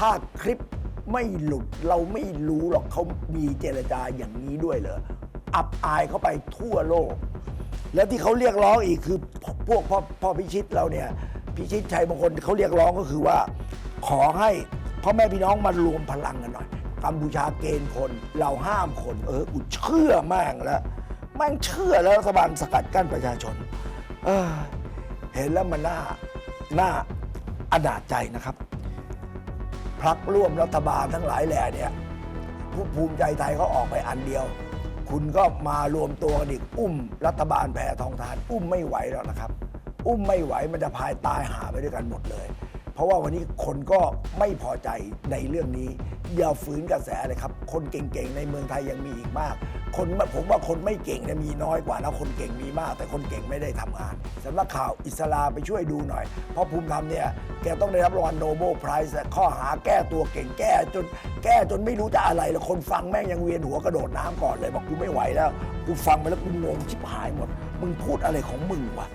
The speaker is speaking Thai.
ถ้าคลิปไม่หลุดเราไม่รู้หรอกเขามีเจรจาอย่างนี้ด้วยเหรออับอายเขาไปทั่วโลก แล้วที่เขาเรียกร้องอีกคือพวกพ่อพ่อพิชิตเราเนี่ยพิชิตชัยบางคนเขาเรียกร้องก็คือว่า ขอให้พ่อแม่พี่น้องมารวมพลังกันหน่อยกัมพูชาเกณฑ์คนเราห้ามคน เออกูเชื่อม่งแล้วแม่งเชื่อแล้วรัฐบาลสกัดกั้นประชาชน เออ เห็นแล้วมันน่าน่าอนาจใจนะครับ พักร่วมรัฐบาลทั้งหลายแหล่เนี่ยผู้ภูมิใจไทยเขาออกไปอันเดียว คุณก็มารวมตัวกันอีกอุ้มรัฐบาลแผ่ทองทาน อุ้มไม่ไหวแล้วนะครับ อุ้มไม่ไหวมันจะพายตายหาไปด้วยกันหมดเลย เพราะว่าวันนี้คนก็ไม่พอใจในเรื่องนี้อย่าฝืนกระแสเลยครับ คนเก่งๆในเมืองไทยยังมีอีกมาก คนผมว่าคนไม่เก่งเนี่ยมีน้อยกว่านะคนเก่งมีมาก แต่คนเก่งไม่ได้ทำงานสำนักข่าวอิสลาไปช่วยดูหน่อย เพราะภูมิธรรมเนี่ย แกต้องได้รับรางวัลโนเบลไพรส์ข้อหาแก้ตัวเก่งแก้จนแก้จนไม่รู้จะอะไรแล้วคนฟังแม่งยังเวียนหัวกระโดดน้ำก่อนเลยบอกกูไม่ไหวแล้ว กูฟังไปแล้วกูงงชิบหายหมด มึงพูดอะไรของมึงวะ